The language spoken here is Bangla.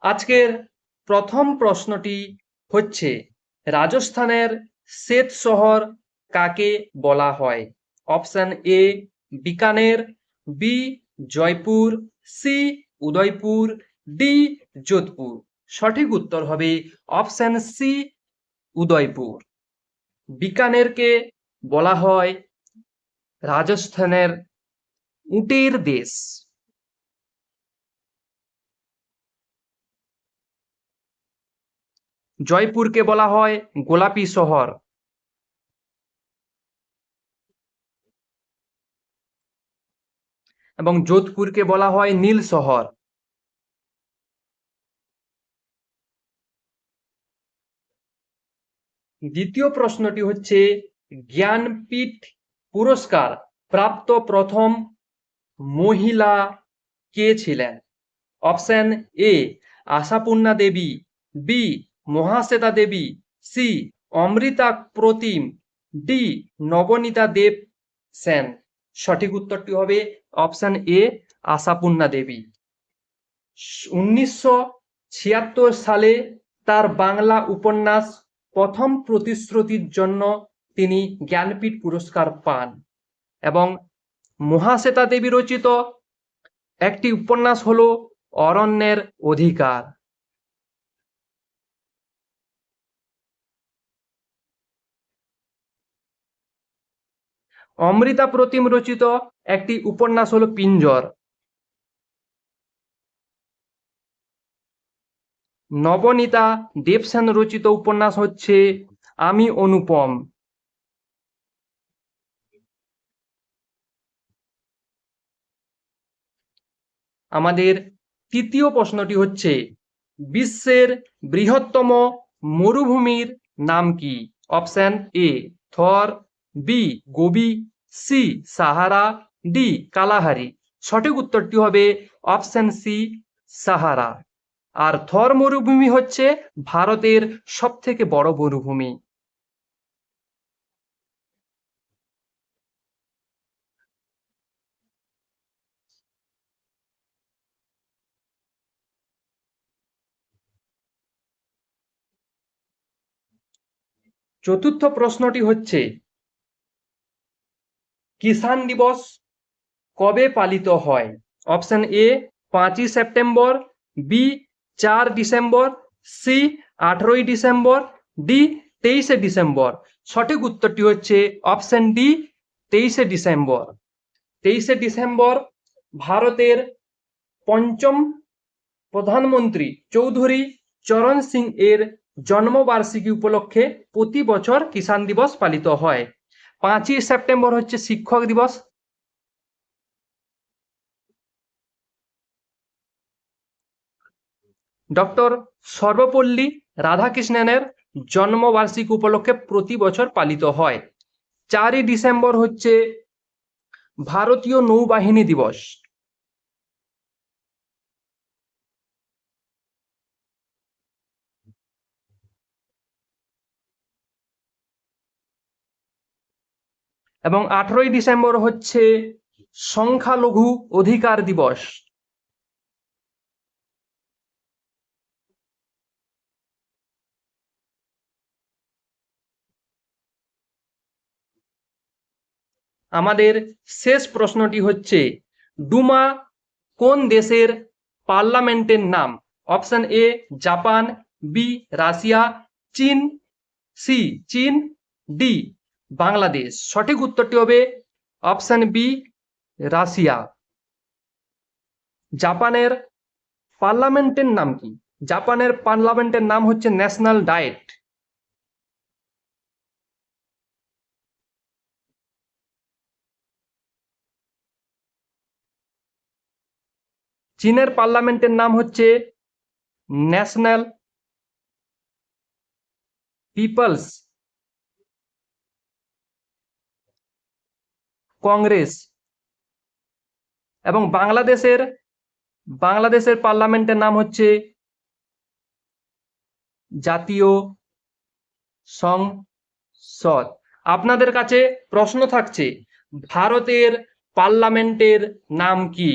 আজকের প্রথম প্রশ্নটি হচ্ছে, রাজস্থানের শ্বেত শহর কাকে বলা হয়? Option A, Bikaner, B, Jaipur, C, Udaipur, D, Jodhpur. সঠিক উত্তর হবে অপশন সি, উদয়পুর। বিকানেরকে বলা হয় রাজস্থানের উটের দেশ। জয়পুরকে বলা হয় গোলাপি শহর। এবং যোধপুরকে বলা হয় নীল শহর। দ্বিতীয় প্রশ্নটি হচ্ছে, জ্ঞানপীঠ পুরস্কার প্রাপ্ত প্রথম মহিলা কে ছিলেন? Option A, Ashapurna Devi, B Mahasweta Devi C Amrita Pritam D Nabaneeta Dev Sen. সঠিক উত্তরটি হবে অপশন এ, আশাপূর্ণা দেবী। উনিশশো ছিয়াত্তর সালে তার বাংলা উপন্যাস প্রথম প্রতিশ্রুতির জন্য তিনি জ্ঞানপীঠ পুরস্কার পান এবং মহাশ্বেতা দেবী রচিত একটি উপন্যাস হল অরণ্যের অধিকার। অমৃতা প্রতিম রচিত একটি উপন্যাস হলো পিঞ্জর। নবনীতা দেবসেন রচিত উপন্যাস হচ্ছে আমি অনুপম। আমাদের তৃতীয় প্রশ্নটি হচ্ছে, বিশ্বের বৃহত্তম মরুভূমির নাম কি? Option A, Thar B, Gobi, C, Sahara, D, Kalahari. সঠিক উত্তরটি হবে অপশন সি, সাহারা। আর থর মরুভূমি হচ্ছে ভারতের সব থেকে বড় মরুভূমি। চতুর্থ প্রশ্নটি হচ্ছে কিষাণ দিবস কবে পালিত হয়? অপশন এ, পাঁচই সেপ্টেম্বর, বি, চার ডিসেম্বর, সি, আঠেরোই ডিসেম্বর, ডি, তেইশে ডিসেম্বর। সঠিক উত্তরটি হচ্ছে অপশন ডি, তেইশে ডিসেম্বর। তেইশে ডিসেম্বর ভারতের পঞ্চম প্রধানমন্ত্রী চৌধুরী চরণ সিং এর জন্মবার্ষিকী উপলক্ষে প্রতি বছর কিষাণ দিবস পালিত হয়। পাঁচই সেপ্টেম্বর হচ্ছে শিক্ষক দিবস। ডক্টর সর্বপল্লী রাধাকৃষ্ণনের জন্মবার্ষিকী উপলক্ষে প্রতি বছর পালিত হয়। চারই ডিসেম্বর হচ্ছে ভারতীয় নৌবাহিনী দিবস। এবং আঠেরোই ডিসেম্বর হচ্ছে সংখ্যালঘু অধিকার দিবস। আমাদের শেষ প্রশ্নটি হচ্ছে, ডুমা কোন দেশের পার্লামেন্টের নাম? Option A, Japan, B, Russia, চীন, সি, চীন, ডি বাংলাদেশ। সঠিক উত্তরটি হবে অপশন বি, রাশিয়া। জাপানের পার্লামেন্টের নাম কি? জাপানের পার্লামেন্টের নাম হচ্ছে ন্যাশনাল ডায়েট। চীনের পার্লামেন্টের নাম হচ্ছে ন্যাশনাল পিপলস। কংগ্রেস এবং বাংলাদেশের বাংলাদেশের পার্লামেন্টের নাম হচ্ছে জাতীয় সংসদ। আপনাদের কাছে প্রশ্ন থাকছে, ভারতের পার্লামেন্টের নাম কি?